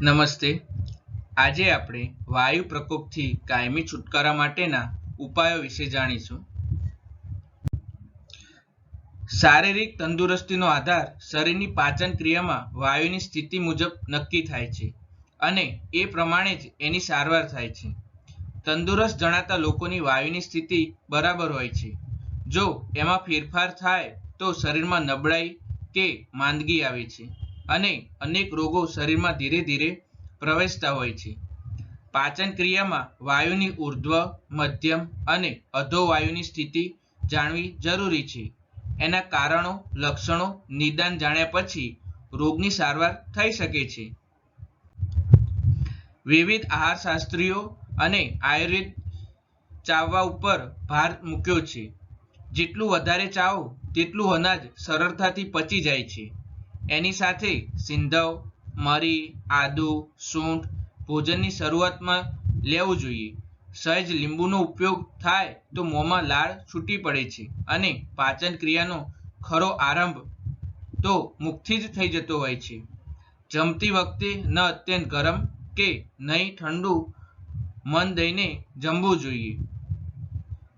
નમસ્તે. આજે આપણે વાયુ પ્રકોપથી કાયમી છુટકારા માટેના ઉપાયો વિશે જાણીશું. શારીરિક તંદુરસ્તીનો આધાર શરીરની પાચન ક્રિયામાં વાયુની સ્થિતિ મુજબ નક્કી થાય છે અને એ પ્રમાણે જ એની સારવાર થાય છે. તંદુરસ્ત જણાતા લોકોની વાયુની સ્થિતિ બરાબર હોય છે. જો એમાં ફેરફાર થાય તો શરીરમાં નબળાઈ કે માંદગી આવે છે. અને અનેક રોગો શરીરમાં ધીરે ધીરે પ્રવેશતા હોય છે. પાચન ક્રિયામાં વાયુની ઉર્ધ્વ, મધ્યમ અને અધો વાયુની સ્થિતિ જાણવી જરૂરી છે. એના કારણો, લક્ષણો, નિદાન જાણ્યા પછી રોગની સારવાર થઈ શકે છે. વિવિધ આહાર શાસ્ત્રીઓ અને આયુર્વેદ ચાવવા ઉપર ભાર મૂક્યો છે. જેટલું વધારે ચાવો, તેટલું અનાજ સરળતાથી પચી જાય છે. એની સાથે સિંધવ, મરી, આદુ, સૂંઠ ભોજનની શરૂઆતમાં લેવું જોઈએ. સહેજ લીંબુનો ઉપયોગ થાય તો મોંમાં લાળ છૂટી પડે છે અને પાચન ક્રિયાનો ખરો આરંભ તો મુખથી જ થઈ જતો હોય છે. જમતી વખતે ન અત્યંત ગરમ કે નહીં ઠંડુ મન દઈને જમવું જોઈએ.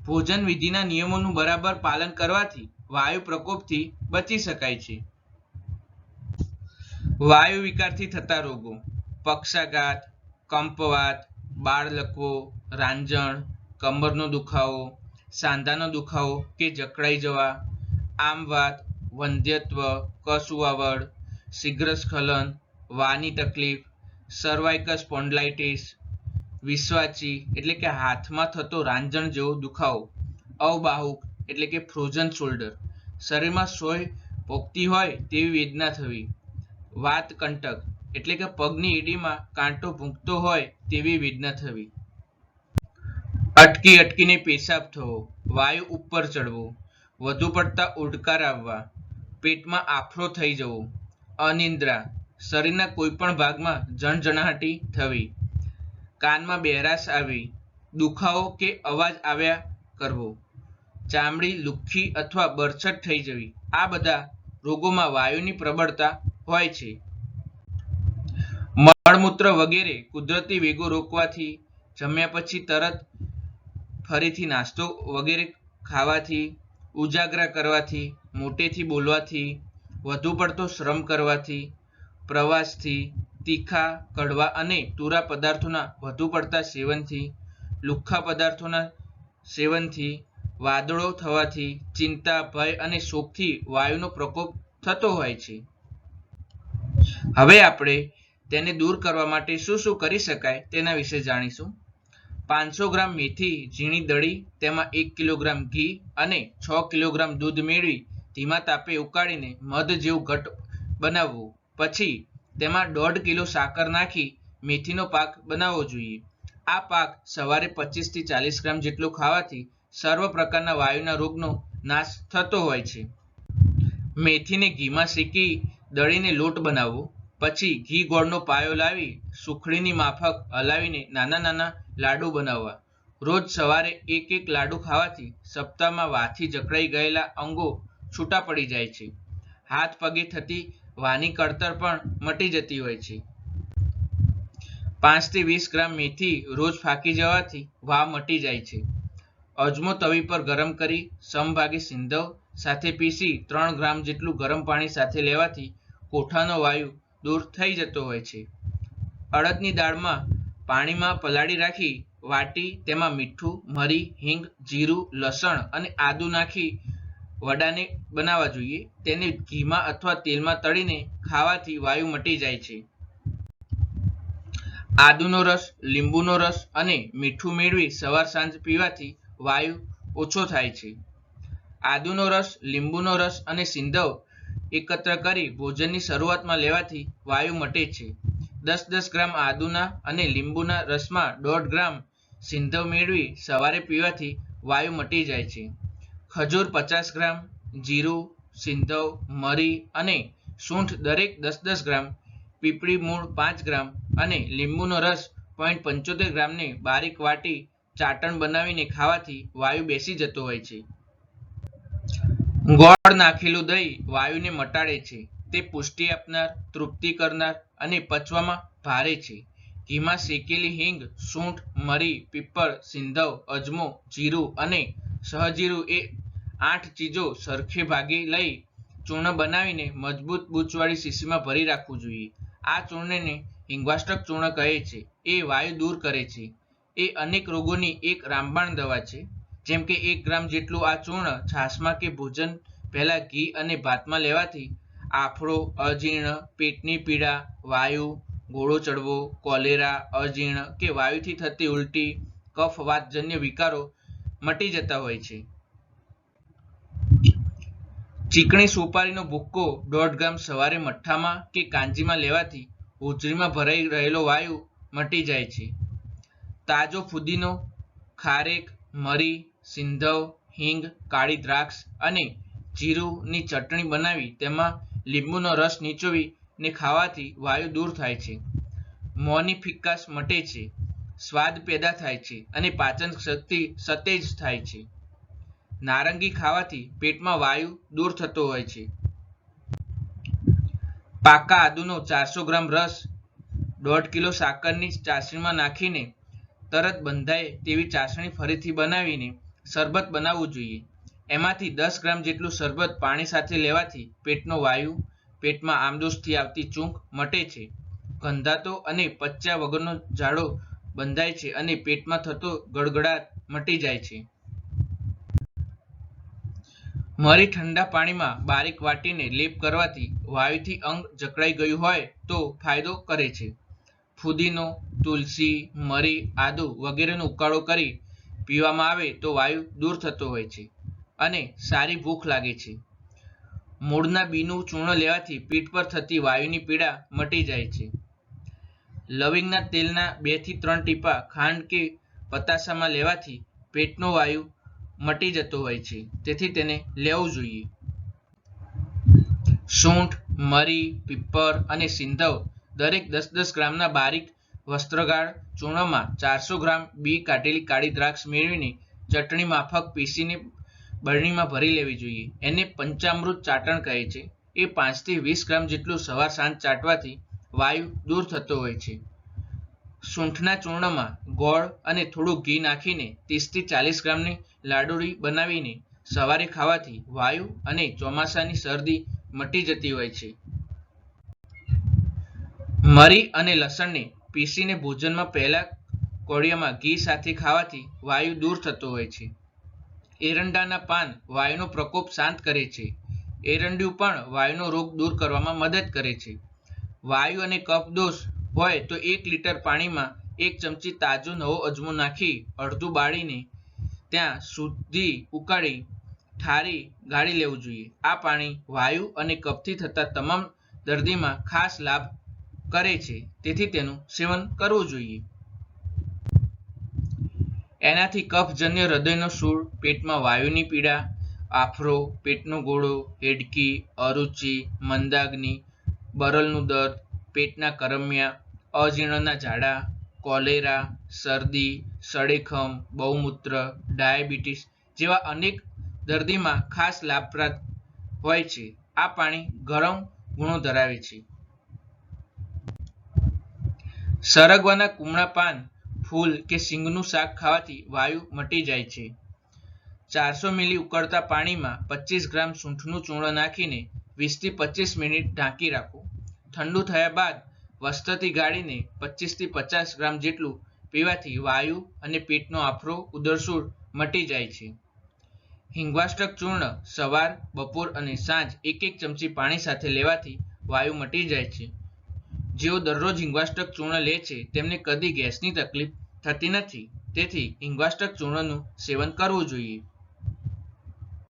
ભોજન વિધિના નિયમોનું બરાબર પાલન કરવાથી વાયુ પ્રકોપથી બચી શકાય છે. વાયુ વિકારથી થતા રોગો, પક્ષાઘાત, કંપવાત, બાળલકવો, રાંજણ, કમરનો દુખાવો, સાંધાનો દુખાવો કે જકડાઈ જવા, આમવાત, વંધ્યત્વ કસુવાવડ શીઘ્રસ્ખલન, વાની તકલીફ સર્વાઇકલ સ્પોન્ડલાઇટિસ વિશ્વાચી એટલે કે હાથમાં થતો રાંજણ જેવો દુખાવો, અવબાહુક એટલે કે ફ્રોઝન શોલ્ડર શરીરમાં સોય પોગતી હોય તેવી વેદના થવી. વાત કંટક, એટલે કે પગની એડીમાં કાંટો ભૂંકતો હોય તેવી વેદના થવી. અટકી અટકીને પેશાબ થવો, વાયુ ઉપર ચડવો, વધુ પડતા ઉડકાર આવવા, પેટમાં આફરો થઈ જવો, અનિદ્રા, શરીરના કોઈ પણ ભાગમાં જણજણાહટી થવી, કાનમાં બહેરાશ આવી, દુખાવો કે અવાજ આવ્યા કરવો, ચામડી લુખ્ખી અથવા બરછટ થઈ જવી, આ બધા રોગોમાં વાયુની પ્રબળતા હોય છે. મળમૂત્ર વગેરે કુદરતી વેગો રોકવાથી જમ્યા પછી તરત ફરીથી નાસ્તો વગેરે ખાવાથી, ઉજાગરા કરવાથી, મોટેથી બોલવાથી, વધુ પડતો શ્રમ કરવાથી, પ્રવાસથી, તીખા, કડવા અને તુરા પદાર્થોના વધુ પડતા સેવનથી, લુખ્ખા પદાર્થોના સેવનથી, વાદળો થવાથી, ચિંતા, ભય અને શોકથી વાયુનો પ્રકોપ થતો હોય છે. હવે આપણે તેને દૂર કરવા માટે શું શું કરી શકાય તેના વિશે જાણીશું. પાંચસો ગ્રામ મેથી, ઝીણી દળી, તેમાં એક કિલોગ્રામ ઘી અને છ કિલોગ્રામ દૂધ મેળવી ધીમા તાપે ઉકાળીને મધ જેવું ઘટ બનાવવું. પછી તેમાં દોઢ કિલો સાકર નાખી મેથીનો પાક બનાવવો જોઈએ. આ પાક સવારે પચીસથી ચાલીસ ગ્રામ જેટલો ખાવાથી સર્વ પ્રકારના વાયુના રોગનો નાશ થતો હોય છે. મેથીને ઘીમાં શેકી દળીને લોટ બનાવવો. પછી ઘી ગોળનો પાયો લાવી, સુખડીની માફક હલાવીને નાના નાના લાડુ બનાવવા. રોજ સવારે એક એક લાડુ ખાવાથી સપ્તાહમાં વાથી જકડાઈ ગયેલા અંગો છૂટા પડી જાય છે. હાથ પગે થતી વાની કળતર પણ મટી જતી હોય છે. પાંચથી વીસ ગ્રામ મેથી રોજ ફાંકી જવાથી વાવ મટી જાય છે. અજમો તવી પર ગરમ કરી સમભાગે સિંધવ સાથે પીસી ત્રણ ગ્રામ જેટલું ગરમ પાણી સાથે લેવાથી કોઠાનો વાયુ દૂર થઈ જતો હોય છે. અડદની દાળમાં પાણીમાં પલાળી રાખી વાટી, તેમાં મીઠું, મરી, હિંગ, જીરું, લસણ અને આદુ નાખી વડાને બનાવવા જોઈએ. તેને ઘીમાં અથવા તેલમાં તળીને ખાવાથી વાયુ મટી જાય છે. આદુનો રસ, લીંબુનો રસ અને મીઠું મેળવી સવાર સાંજ પીવાથી વાયુ ઓછો થાય છે. આદુનો રસ, લીંબુનો રસ અને સિંધવ એકત્ર કરી ભોજનની શરૂઆતમાં લેવાથી વાયુ મટે છે. દસ દસ ગ્રામ આદુના અને લીંબુના રસમાં દોઢ ગ્રામ સિંધવ મેળવી સવારે પીવાથી વાયુ મટી જાય છે. ખજૂર પચાસ ગ્રામ, જીરું, સિંધવ, મરી અને સૂંઠ દરેક દસ દસ ગ્રામ, પીપળી મૂળ પાંચ ગ્રામ અને લીંબુનો રસ પોઈન્ટ પંચોતેર ગ્રામને બારીક વાટી ચાટણ બનાવીને ખાવાથી વાયુ બેસી જતો હોય છે. ગોળ નાખેલું દહીં વાયુને મટાડે છે. તે પુષ્ટિ આપનાર, તૃપ્તિ કરનાર અને પચવામાં ભારે છે. ઘીમાં શેકેલી હિંગ, સૂંઠ, મરી, પીપળ, સિંધવ, અજમો, જીરું અને સહજીરું એ આઠ ચીજો સરખે ભાગે લઈ ચૂર્ણ બનાવીને મજબૂત બૂચવાળી શીશીમાં ભરી રાખવું જોઈએ. આ ચૂર્ણને હિંગવાષ્ટક ચૂર્ણ કહે છે. એ વાયુ દૂર કરે છે. એ અનેક રોગોની એક રામબાણ દવા છે. જેમ કે એક ગ્રામ જેટલું આ ચૂર્ણ છાશમાં કે ભોજન પહેલા ઘી અને ભાતમાં લેવાથી આફળો અજીર્ણ, પેટની પીડા, વાયુ, ગોળો ચડવો, કોલેરા, અજીર્ણ કે વાયુથી થતી ઉલટી, કફ, વાતજન્ય વિકારો મટી જતા હોય છે. ચીકણી સુપારીનો ભૂક્કો દોઢ ગ્રામ સવારે મઠ્ઠામાં કે કાંજીમાં લેવાથી હોજરીમાં ભરાઈ રહેલો વાયુ મટી જાય છે. તાજો ફુદીનો, ખારેક, મરી સિંધવ, હિંગ, કાળી દ્રાક્ષ અને જીરુંની ચટણી બનાવી તેમાં લીંબુનો રસ નીચોવીને ખાવાથી વાયુ દૂર થાય છે. મોંની ફિક્કાસ મટે છે. સ્વાદ પેદા થાય છે અને પાચન શક્તિ સતેજ થાય છે. નારંગી ખાવાથી પેટમાં વાયુ દૂર થતો હોય છે. પાકા આદુનો ચારસો ગ્રામ રસ દોઢ કિલો સાકરની ચાસણીમાં નાખીને તરત બંધાય તેવી ચાસણી ફરીથી બનાવીને શરબત બનાવવું જોઈએ. એમાંથી દસ ગ્રામ જેટલું શરબત પાણી સાથે લેવાથી પેટનો વાયુ, પેટમાં આમદોષથી આવતી ચૂંક મટે છે. ગંધાતો અને પચ્યા વગરનો ઝાડો બંધાય છે અને પેટમાં થતો ગડગડાટ મટી જાય છે. મરી ઠંડા પાણીમાં બારીક વાટીને લેપ કરવાથી વાયુથી અંગ જકડાઈ ગયું હોય તો ફાયદો કરે છે. ફુદીનો, તુલસી, મરી આદુ વગેરેનો ઉકાળો કરી પીવામાં આવે તો વાયુ દૂર થતો હોય છે અને સારી ભૂખ લાગે છે. મૂળના બીનું ચૂર્ણ લેવાથી પીઠ પર થતી વાયુની પીડા મટી જાય છે. લવિંગના તેલના બેથી ત્રણ ટીપા ખાંડ કે પતાસામાં લેવાથી પેટનો વાયુ મટી જતો હોય છે, તેથી તેને લેવું જોઈએ. સૂંઠ, મરી, પીપર અને સિંધવ દરેક દસ દસ ગ્રામના બારીક વસ્ત્રગાળ ચૂર્ણમાં ચારસો ગ્રામ બી કાટેલી કાળી દ્રાક્ષ મેળવીને ચટણી માફક પીસીને બરણીમાં ભરી લેવી જોઈએ. એને પંચામૃત ચાટણ કહે છે. એ પાંચથી વીસ ગ્રામ જેટલું સવાર સાંજ ચાટવાથી વાયુ દૂર થતો હોય છે. સૂંઠના ચૂર્ણમાં ગોળ અને થોડું ઘી નાખીને ત્રીસથી ચાલીસ ગ્રામની લાડુળી બનાવીને સવારે ખાવાથી વાયુ અને ચોમાસાની શરદી મટી જતી હોય છે. મરી અને લસણને પીસીને ભોજનમાં પહેલા કોળિયામાં ઘી સાથે ખાવાથી વાયુ દૂર થતો હોય છે. એરંડાના પાન વાયુનો પ્રકોપ શાંત કરે છે. એરંડિયું પણ વાયુનો રોગ દૂર કરવામાં મદદ કરે છે. વાયુ અને કફ દોષ હોય તો એક લીટર પાણીમાં એક ચમચી તાજો નવો અજમો નાખી અડધું બાળીને ત્યાં સુધી ઉકાળી ઠારી ગાળી લેવું જોઈએ. આ પાણી વાયુ અને કફથી થતા તમામ દર્દીમાં ખાસ લાભ કરે છે. તેથી તેનું સેવન કરવું જોઈએ. એનાથી કફજન્ય હૃદયનો સૂળ પેટમાં વાયુની પીડા, આફરો, પેટનો ગોળો, હેડકી, અરુચિ, મંદાગ્નિ, બરલનું દર્દ, પેટના કરમિયા, અજીર્ણના ઝાડા, કોલેરા, શરદી સળેખમ બહુમૂત્ર, ડાયાબિટીસ જેવા અનેક દર્દીમાં ખાસ લાભપ્રદ હોય છે. આ પાણી ગરમ ગુણો ધરાવે છે. સરગવાના કુમળા પાન, ફૂલ કે સિંગનું શાક ખાવાથી વાયુ મટી જાય છે. ચારસો મિલી ઉકળતા પાણીમાં પચીસ ગ્રામ સૂંઠનું ચૂર્ણ નાખીને વીસથી પચીસ મિનિટ ઢાંકી રાખો. ઠંડુ થયા બાદ વસ્ત્રથી ગાળીને પચીસથી પચાસ ગ્રામ જેટલું પીવાથી વાયુ અને પેટનો આફરો ઉદરસૂળ મટી જાય છે. હિંગવાષ્ટક ચૂર્ણ સવાર, બપોર અને સાંજ એક એક ચમચી પાણી સાથે લેવાથી વાયુ મટી જાય છે. જેઓ દરરોજ હિંગવાષ્ટક ચૂર્ણ લે છે, તેમને કદી ગેસની તકલીફ થતી નથી. તેથી હિંગવાસ્ટક ચૂર્ણનું સેવન કરવું જોઈએ.